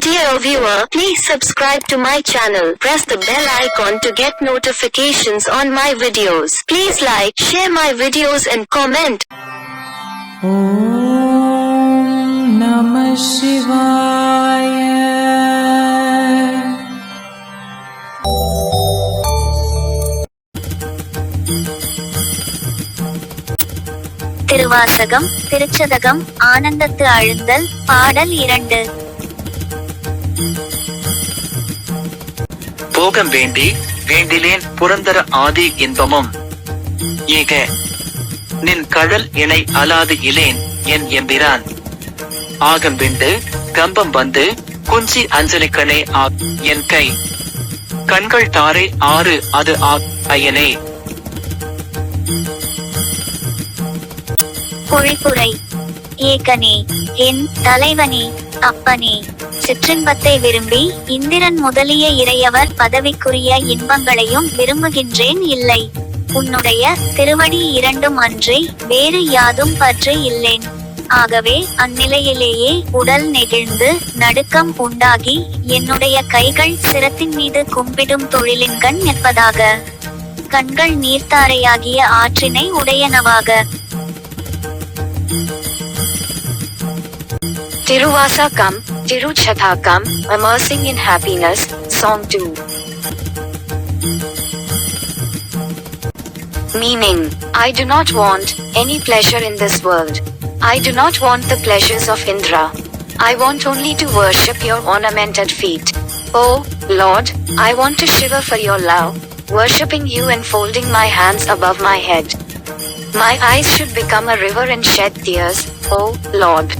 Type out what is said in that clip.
Dear viewer, please subscribe to my channel. Press the bell icon to get notifications on my videos. Please like, share my videos and comment. Om Namah Thiruvasagam Thiruchathagam ஆனந்தத்து அழுந்தல் பாடல் இரண்டு போகம் வேண்டி வேண்டிலேன் புரந்தர ஆதி இன்பமும். ஏக நின் கழல் இணை அலாது இலேன் என் எம்பிரான். ஆகம் விண்டு கம்பம் வந்து குஞ்சி அஞ்சலிக்கனே ஆ என் கை. கண்கள் தாரை ஆறு அது ஆ ஐயனே. பொழிப்புரை ஏகனே என் தலைவனே அப்பனே. சிற்றின்பத்தை விரும்பி இந்திரன் முதலிய இறையவர் பதவிக்குரிய இன்பங்களையும் விரும்புகின்றேன் இல்லை. உன்னுடைய திருவடி இரண்டும் அன்றி வேறு யாதும் பற்று இல்லேன். ஆகவே அந்நிலையிலேயே உடல் நெகிழ்ந்து நடுக்கம் உண்டாகி என்னுடைய கைகள் சிரத்தின் மீது கும்பிடும் தொழிலின்கண் நிற்பதாக. கண்கள் நீர்த்தாரையாகிய ஆற்றினை உடையனவாக. Tiruvasakam, Tiruchathakam, Immersing in Happiness, Song 2. Meaning, I do not want any pleasure in this world. I do not want the pleasures of Indra. I want only to worship your ornamented feet. Oh, Lord, I want to shiver for your love, worshipping you and folding my hands above my head. My eyes should become a river and shed tears, oh, Lord.